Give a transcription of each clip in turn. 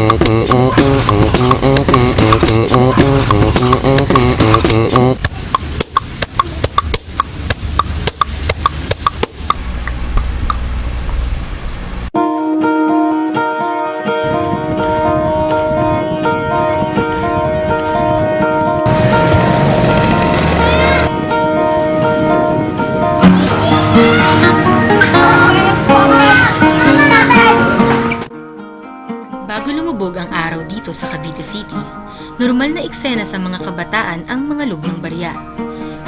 Oh, dito sa Cavite City, normal na eksena sa mga kabataan ang mga log barya.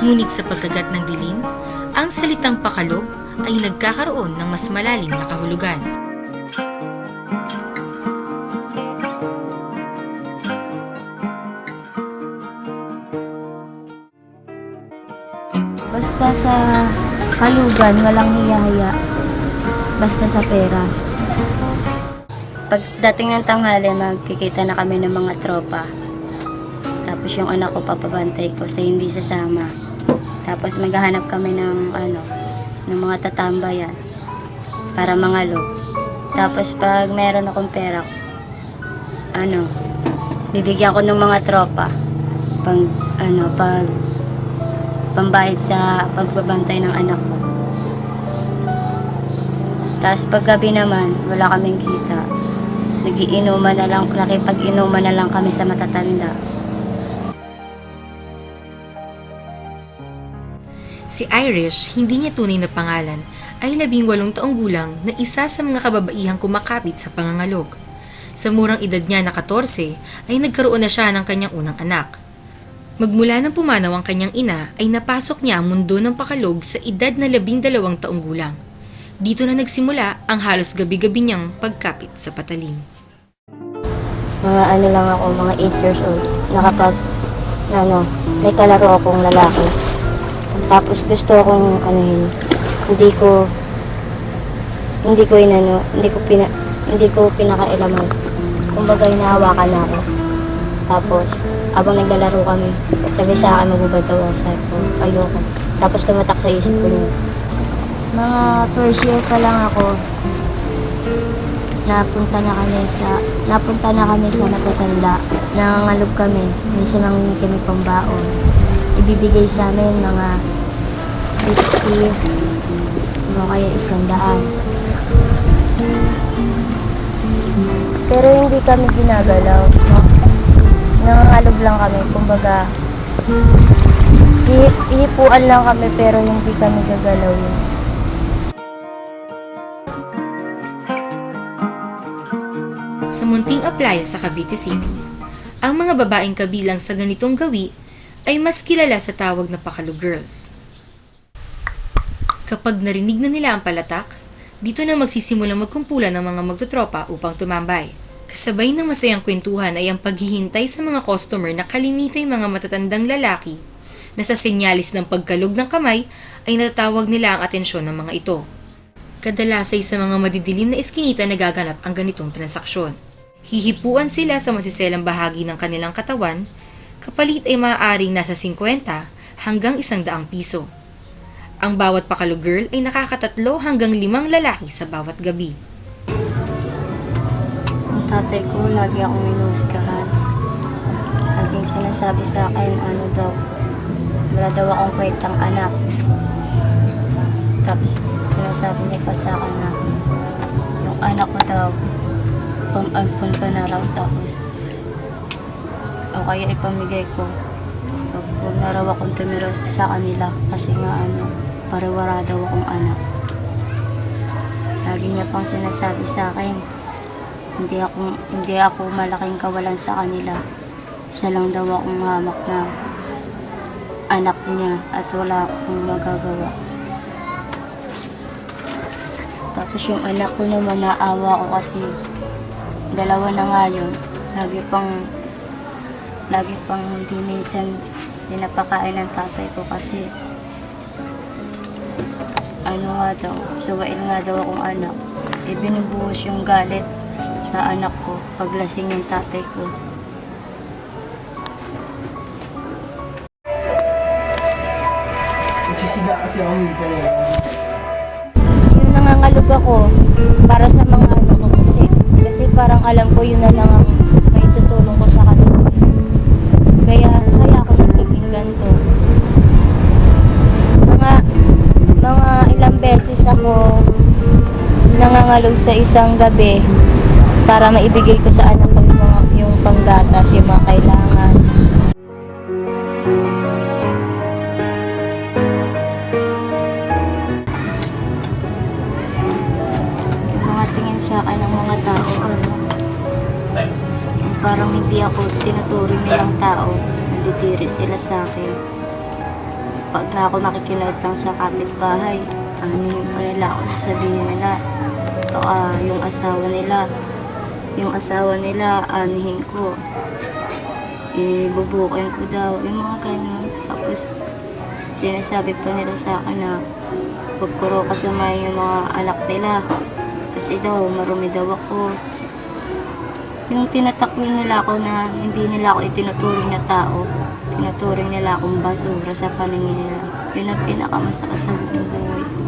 Ngunit sa pagkagat ng dilim, ang salitang pakalog ay nagkakaroon ng mas malalim na kahulugan. Basta sa kalugan, walang hiyahaya. Basta sa pera. Pagdating ng tanghali, magkikita na kami ng mga tropa. Tapos yung anak ko papabantay ko sa hindi sasama. Tapos maghahanap kami ng ano, ng mga tatambayan para mangalo. Tapos pag meron akong pera, ano, bibigyan ko ng mga tropa pang ano pag pambayad sa pagbabantay ng anak ko. Tapos paggabi naman, wala kaming kita. Nagiinuman na lang, nakipag-inuman na lang kami sa matatanda. Si Irish, hindi niya tunay na pangalan, ay labing walong taong gulang na isa sa mga kababaihang kumakapit sa pangangalog. Sa murang edad niya na 14, ay nagkaroon na siya ng kanyang unang anak. Magmula nang pumanaw ang kanyang ina, ay napasok niya ang mundo ng pakalog sa edad na labing dalawang taong gulang. Dito na nagsimula ang halos gabi-gabi niyang pagkapit sa patalim. Mga ano lang ako, mga 8 years old. Nakapag, ano, may kalaro akong lalaki. Tapos gusto akong, anuhin, hindi ko, hindi ko inano, hindi ko pina, hindi ko pinakailaman. Kumbaga, hinahawakan na ako. Tapos, abang naglalaro kami, sabi sa akin, magubad daw ako. Sabi ko, ayoko. Tapos tumatak sa isip ko yun. Mga first year pa lang ako, napunta na kami sa napunta na kami sa matatanda. Nangangalog kami. Minsan nang kami pambaon. Ibibigay sa amin mga 50 o kaya isang daan. Pero hindi kami ginagalaw. Nangangalog lang kami. Kumbaga, ihip, ihipuan lang kami pero hindi kami gagalawin. Sa munting aplaya sa Cavite City, ang mga babaeng kabilang sa ganitong gawi ay mas kilala sa tawag na Pakalo Girls. Kapag narinig na nila ang palatak, dito na magsisimulang magkumpulan ng mga magtotropa upang tumambay. Kasabay ng masayang kwentuhan ay ang paghihintay sa mga customer na kalimitay mga matatandang lalaki na sa senyalis ng pagkalog ng kamay ay natatawag nila ang atensyon ng mga ito. Kadalasay sa mga madidilim na eskinita nagaganap ang ganitong transaksyon. Hihipuan sila sa masiselang bahagi ng kanilang katawan, kapalit ay maaaring nasa 50 hanggang 100 piso. Ang bawat pakalo girl ay nakakatatlo hanggang limang lalaki sa bawat gabi. Ang tatay ko, lagi akong minuskahan. Laging sinasabi sa akin, ano daw, wala daw akong kwentang anak. Tapos, sinasabi niya pa sa akin na, yung anak ko daw, pang-ampun ka na raw. Tapos, o kaya ipamigay ko. Huwag na raw akong tumira sa kanila kasi nga ano, parawara daw akong anak. Lagi niya pang sinasabi sa akin, hindi ako hindi ako malaking kawalan sa kanila. Isa lang daw akong hamak na anak niya at wala akong magagawa. Tapos yung anak ko naman naawa ko kasi dalawa na nga yun. Lagi pang lagi pang hindi minsan pinapakain ng tatay ko kasi ano nga daw, suwain nga daw akong anak. E binubuhos yung galit sa anak ko paglasing yung tatay ko. Nagsisiga kasi ako minsan eh. Yung nangangalog ako para sa mga kasi parang alam ko yun na lang ang may tutulong ko sa kanila. Kaya, kaya ako nagiging ganito. Mga, mga ilang beses ako nangangalog sa isang gabi para maibigay ko sa anak ko yung mga yung panggatas, yung mga kailangan. Parang hindi ako tinuturing nilang tao, nanditiri sila sa akin. Pag na ako nakikilaut lang sa kapitbahay, ano yung nila ako sasabihin nila, baka yung asawa nila, yung asawa nila, anihin ko, ibubukin ko daw, yung mga ganun. Tapos, sinasabi pa nila sa akin na huwag ko raw kasamahin yung mga anak nila. Kasi daw, marumi daw ako. Yung tinatakwil nila ako na hindi nila ako itinuturing na tao, tinuturing nila akong basura sa paningin nila. Yun ang pinakamasakit sa buong buhay ko.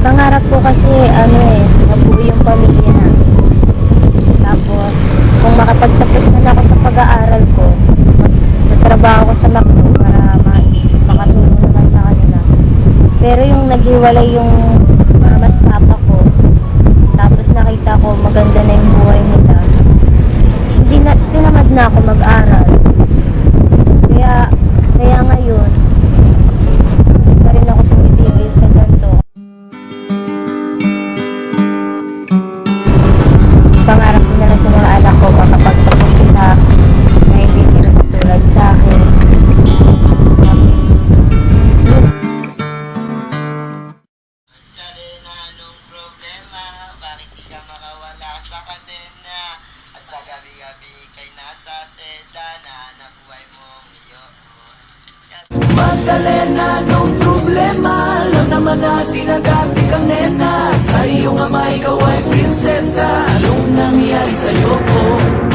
Pangarap ko kasi ano eh, mabuo yung pamilya na. Tapos, kung makapagtapos man ako sa pag-aaral ko, magtatrabaho ko sa McDo para ma- makatulong naman sa kanila. Pero yung naghiwalay yung Magdalena Nung problema Alam naman natin na dati kang nena Sa iyong ama ikaw ay prinsesa Anong nangyari sa'yo ko? Oh?